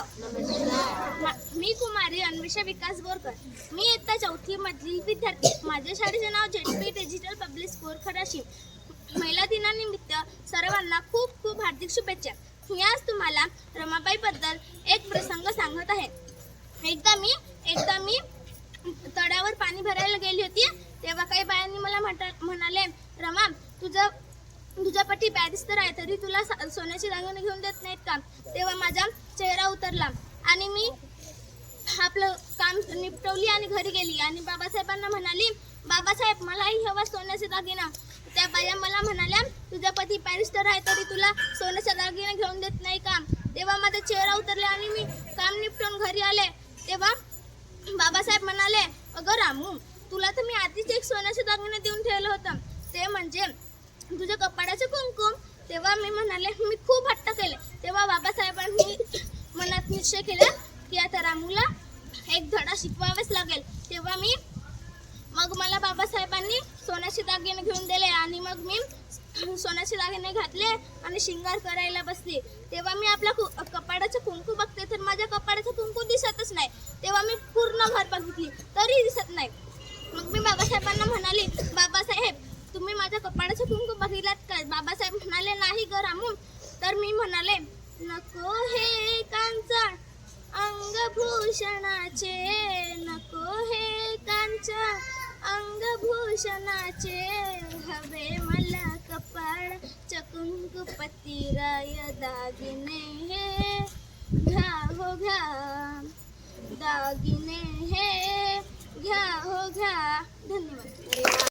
मा- मी कुमारी अन्वेषा विकास बोरकर. मी इयत्ता चौथी मधील विद्यार्थी. माझ्या शाळेचे नाव झेडपी डिजिटल पब्लिक स्कोर खराशी महिला दिनानिमित्त सर्वांना खूप खूप हार्दिक शुभेच्छा. मी आज तुम्हाला रमाबाईबद्दल एक प्रसंग सांगत आहे. एकदा मी एकदा मी तळ्यावर पाणी भरायला गेली होती तेव्हा काही बायांनी मला म्हटा- म्हणाले रमा तुझं तुझ्या पटी तर आहे तरी तुला सा- सोन्याची दागिने घेऊन देत नाहीत का? तेव्हा माझा चेहरा उतरला आणि मी आपलं काम निपटवली आणि घरी गेली. आणि बाबासाहेबांना म्हणाली बाबासाहेब मलाही हवा सोन्याचे दागिना. त्या बाया मला म्हणाल्या तुझा पती पॅरिस्टर आहे तरी तुला सोन्याच्या दागिने घेऊन देत नाही का? तेव्हा माझा चेहरा उतरला आणि मी काम निपटून घरी आले. तेव्हा बाबासाहेब म्हणाले अगं रामू तुला तर मी आधीच एक सोन्याचे दागिने देऊन ठेवलं होतं. ते म्हणजे तुझ्या कपाडाचे कुंकुम. तेव्हा मी म्हणाले मी खूप हट्ट केले. तेव्हा बाबासाहेबांनी मनात निश्चय केला की आता रामूला एक धडा शिकवावेच लागेल. तेव्हा मी मग मला बाबासाहेबांनी सोन्याचे दागिने घेऊन दिले आणि मग मी सोन्याचे दागिने घातले आणि शिंगार करायला बसले. तेव्हा मी आपल्या कु कपाडाचं कुंकू बघते तर माझ्या कपाडाचं कुंकू दिसतच नाही. तेव्हा मी पूर्ण घर बघितली तरी दिसत नाही. मग मी बाबासाहेबांना म्हणाले बाबासाहेब तुम्ही माझ्या कपाडाचं कुंकू बघितलात काय बाबासाहेब म्हणाले नाही ग रामू तर मी म्हणाले नको हे कांचा अंगभूषणाचे नको हे कांचा अंगभूषणाचे. हवे मला कपाळ चकुंकुपती राय दागिने हे. घ्या हो घ्या दागिने हे. घ्या हो घ्या. धन्यवाद.